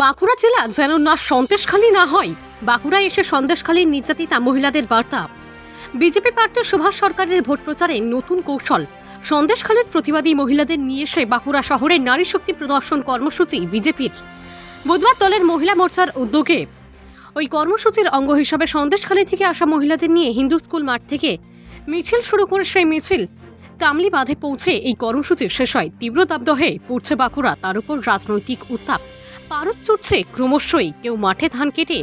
বাঁকুড়া জেলা যেন না সন্দেশখালী না হয়, বাঁকুড়ায় এসে সন্দেশখালীর নির্যাতিতা মহিলাদের বার্তা। বিজেপি প্রার্থী সুভাষ সরকারের ভোট প্রচারে নতুন কৌশল। সন্দেশখালীর প্রতিবাদী মহিলাদের নিয়ে এসে বাঁকুড়া শহরে নারী শক্তি প্রদর্শন কর্মসূচি বিজেপির। বুধবার দলের মহিলা মোর্চার উদ্যোগে ওই কর্মসূচির অঙ্গ হিসাবে সন্দেশখালী থেকে আসা মহিলাদের নিয়ে হিন্দু স্কুল মাঠ থেকে মিছিল শুরু করে সেই মিছিল। তামলি বাঁধে পৌঁছে এই কর্মসূচি শেষ হয়। তীব্র দাবদহে পড়ছে বাঁকুড়া, তার উপর রাজনৈতিক উত্তাপ। পারদ চড়ছে ক্রমশই। কেউ মাঠে ধান কেটে,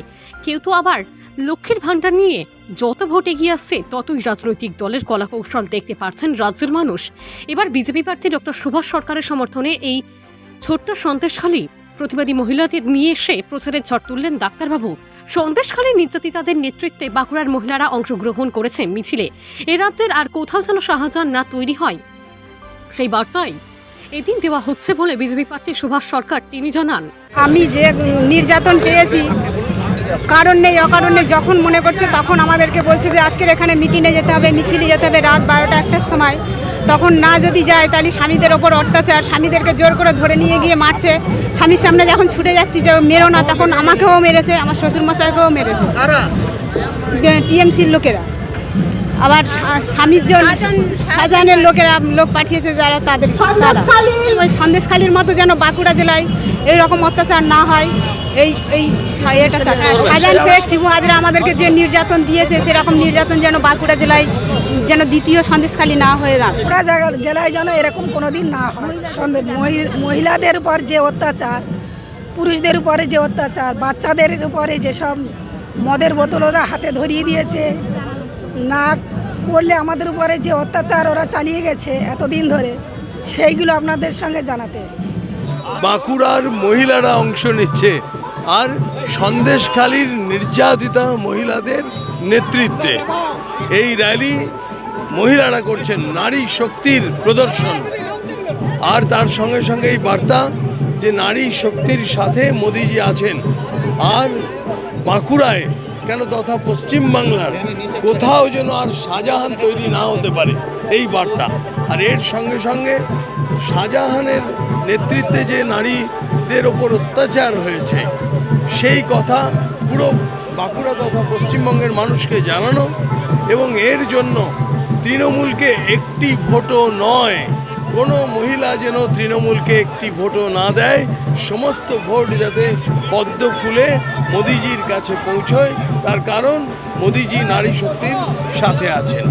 কেউ তো আবার লক্ষ্মীর ভাণ্ডার নিয়ে যত ভোট এগিয়ে আসছে, ততই রাজনৈতিক দলের কলাকৌশল দেখতে পাচ্ছেন রাজ্যের মানুষ। এবার বিজেপি প্রার্থী ডক্টর সুভাষ সরকারের সমর্থনে এই ছোট্ট সন্দেশখালী প্রতিবাদী মহিলাদের নিয়ে এসে প্রচারের ঝড় তুললেন ডাক্তারবাবু। সন্দেশখালী নির্যাতিতাদের নেতৃত্বে বাঁকুড়ার মহিলারা অংশগ্রহণ করেছে মিছিলে। এ রাজ্যের আর কোথাও যেন শাহজাহান না তৈরি হয়। সেই বার্তায় এদিন দেওয়া হচ্ছে বলে বিজেপি প্রার্থী সুভাষ সরকার তিনি জানান। আমি যে নির্যাতন পেয়েছি কারণ নেই অকারণ নেই যখন মনে করছে তখন আমাদেরকে বলছে যে আজকের এখানে মিটিংয়ে যেতে হবে মিছিলে যেতে হবে রাত বারোটা একটার সময়। তখন না যদি যায় তাহলে স্বামীদের ওপর অত্যাচার স্বামীদেরকে জোর করে ধরে নিয়ে গিয়ে মারছে। স্বামীর সামনে যখন ছুটে যাচ্ছি যে মেরো না তখন আমাকেও মেরেছে আমার শ্বশুরমশাইকেও মেরেছে। টিএমসির লোকেরা। আবার স্বা- স্বামীর জন্য শাহজাহানের লোকেরা লোক পাঠিয়েছে যারা তাদের তারা। ওই সন্দেশখালির মতো যেন বাঁকুড়া জেলায় এই রকম অত্যাচার না হয় এই এই এটা চাচ্ছে। শাহজাহান শেখ শিবু হাজরা আমাদেরকে যে নির্যাতন দিয়েছে সেরকম নির্যাতন যেন বাঁকুড়া জেলায় যেন দ্বিতীয় সন্দেশখালি না হয়ে দাঁড়ায়। বাঁকুড়া জায়গা- জেলায় যেন এরকম কোনোদিন না হয়। সন্দেহ মহি- মহিলাদের উপর যে অত্যাচার পুরুষদের উপরে যে অত্যাচার বাচ্চাদের উপরে যেসব মদের বোতল ওরা হাতে ধরিয়ে দিয়েছে না করলে আমাদের উপরে যে অত্যাচার ওরা চালিয়ে গেছে এতদিন ধরে, সেইগুলো আপনাদের সঙ্গে জানাতে এসেছি। বাঁকুড়ার মহিলারা অংশ নিচ্ছে আর সন্দেশখালীর নির্যাতিতা মহিলাদের নেতৃত্বে। এই র্যালি মহিলারা করছেন, নারী শক্তির প্রদর্শন। আর তার সঙ্গে সঙ্গে এই বার্তা যে নারী শক্তির সাথে মোদিজি আছেন। আর বাঁকুড়ায় কেন তথা পশ্চিম বাংলার কোথাও যেন আর শাহজাহান তৈরি না হতে পারে, এই বার্তা। আর এর সঙ্গে সঙ্গে শাহজাহানের নেতৃত্বে যে নারীদের ওপর অত্যাচার হয়েছে, সেই কথা পুরো বাঁকুড়া তথা পশ্চিমবঙ্গের মানুষকে জানানো এবং এর জন্য তৃণমূলকে একটি ভোটও নয় কোনো মহিলা যেন তৃণমূলকে একটি ভোটও না দেয়, সমস্ত ভোট যাতে পদ্ম ফুলে মোদিজির কাছে পৌঁছয়, তার কারণ মোদিজি নারী শক্তির সাথে আছেন।